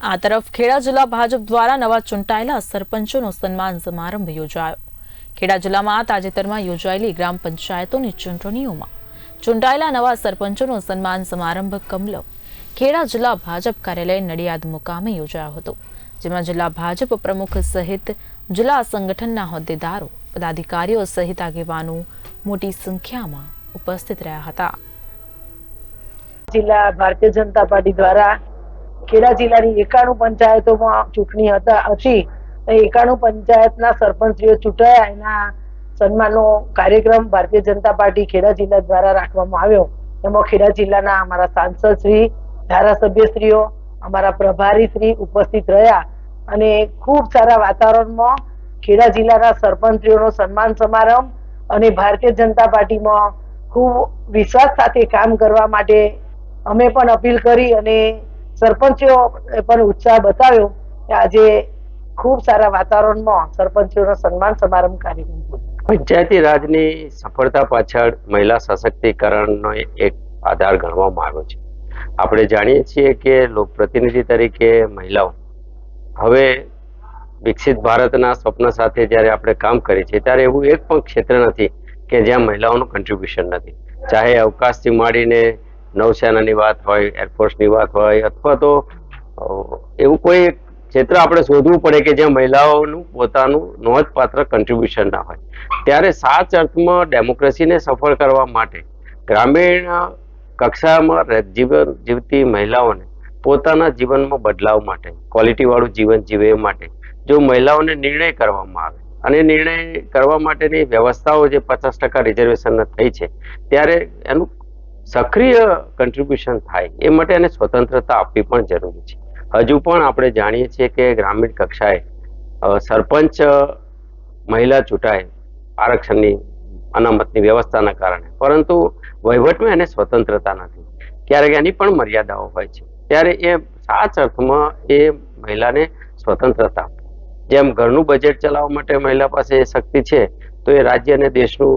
આ તરફ ખેડા જિલ્લા ભાજપ દ્વારા નવા ચૂંટાયેલા સરપંચોનો સન્માન સમારંભ યોજાયો. ખેડા જિલ્લામાં તાજેતરમાં યોજાયેલી ગ્રામ પંચાયતોની ચૂંટણીઓમાં ચૂંટાયેલા નવા સરપંચોનો સન્માન સમારંભ કમલમ ખેડા જિલ્લા ભાજપ કાર્યાલય નડિયાદ મુકામે યોજાયો હતો, જેમાં જિલ્લા ભાજપ પ્રમુખ સહિત જિલ્લા સંગઠનના હોદ્દેદારો, પદાધિકારીઓ સહિત આગેવાનો મોટી સંખ્યામાં ઉપસ્થિત રહ્યા હતા. જિલ્લા ભારતીય જનતા પાર્ટી દ્વારા ખેડા જિલ્લાની એકાણું પંચાયતોમાં ચૂંટણી હતા, હતી. એકાણું પંચાયતના સરપંચીઓ ચૂંટાયા. એના સન્માનનો કાર્યક્રમ ભારતીય જનતા પાર્ટી ખેડા જિલ્લા દ્વારા રાખવામાં આવ્યો. એમાં ખેડા જિલ્લાના અમારા સાંસદ શ્રી ધારાસભ્યશ્રીઓ, અમારા પ્રભારી શ્રી ઉપસ્થિત રહ્યા. અને ખૂબ સારા વાતાવરણમાં ખેડા જિલ્લાના સરપંચીઓનો સન્માન સમારંભ અને ભારતીય જનતા પાર્ટીમાં ખૂબ વિશ્વાસ સાથે કામ કરવા માટે અમે પણ અપીલ કરી અને સરપંચો પણ ઉત્સાહ બતાવ્યો કે આજે ખૂબ સારા વાતાવરણમાં સરપંચોનો સન્માન સમારંભ કાર્યક્રમ પંચાયતી રાજની સફળતા પાછળ મહિલા સશક્તિકરણનો એક આધાર ગણવામાં આવ્યો છે. આપણે જાણીએ છીએ કે લોકપ્રતિનિધિ તરીકે મહિલાઓ હવે વિકસિત ભારતના સ્વપ્ન સાથે જ્યારે આપણે કામ કરીએ છીએ ત્યારે એવું એક પણ ક્ષેત્ર નથી કે જ્યાં મહિલાઓનું કન્ટ્રીબ્યુશન નથી. ચાહે અવકાશથી માંડીને નૌસેનાની વાત હોય એરફોર્સની વાત હોય, અથવા તો એવું કોઈ એક ક્ષેત્ર આપણે શોધવું પડે કે જ્યાં મહિલાઓનું પોતાનું નોંધપાત્ર કન્ટ્રીબ્યુશન ના હોય. ત્યારે સાચ અર્થમાં ડેમોક્રેસીને સફળ કરવા માટે ગ્રામીણ કક્ષામાં જીવન જીવતી મહિલાઓને પોતાના જીવનમાં બદલાવ માટે ક્વોલિટી વાળું જીવન જીવે માટે જો મહિલાઓને નિર્ણય કરવામાં આવે અને નિર્ણય કરવા માટેની વ્યવસ્થાઓ જે પચાસ ટકા રિઝર્વેશન થઈ છે, ત્યારે એનું સક્રિય કન્ટ્રીબ્યુશન થાય, એ માટે એને સ્વતંત્રતા આપવી પણ જરૂરી છે. હજુ પણ આપણે જાણીએ છીએ કે ગ્રામીણ કક્ષાએ સરપંચ મહિલા ચૂંટાય આરક્ષણની અનામતની વ્યવસ્થાના કારણે. પરંતુ વહીવટમાં એને સ્વતંત્રતા નથી. ક્યારેક એની પણ મર્યાદાઓ હોય છે. ત્યારે એ સાચ અર્થમાં એ મહિલાને સ્વતંત્રતા જેમ ઘરનું બજેટ ચલાવવા માટે મહિલા પાસે એ શક્તિ છે, તો એ રાજ્ય અને દેશનું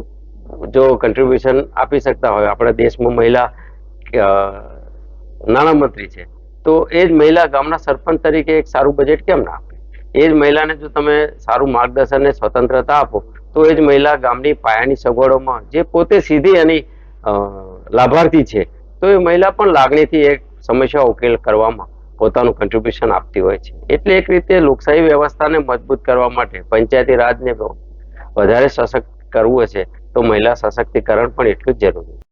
જો કન્ટ્રીબ્યુશન આપી શકતા હોય, આપણા દેશમાં મહિલા નાણામંત્રી છે, તો એ જ મહિલા ગામના સરપંચ તરીકે એક સારું બજેટ કેમ ના આપે? એ જ મહિલાને જો તમે સારું માર્ગદર્શન અને સ્વતંત્રતા આપો, તો એ જ મહિલા ગામની પાયાની સગવડોમાં જે પોતે સીધી એની લાભાર્થી છે, તો એ મહિલા પણ લાગણીથી એક સમસ્યા ઉકેલ કરવામાં પોતાનું કન્ટ્રીબ્યુશન આપતી હોય છે. એટલે એક રીતે લોકશાહી વ્યવસ્થાને મજબૂત કરવા માટે પંચાયતી રાજને વધારે સશક્ત કરવું હશે. તો મહિલા સશક્તિકરણ પણ એટલું જ જરૂરી છે.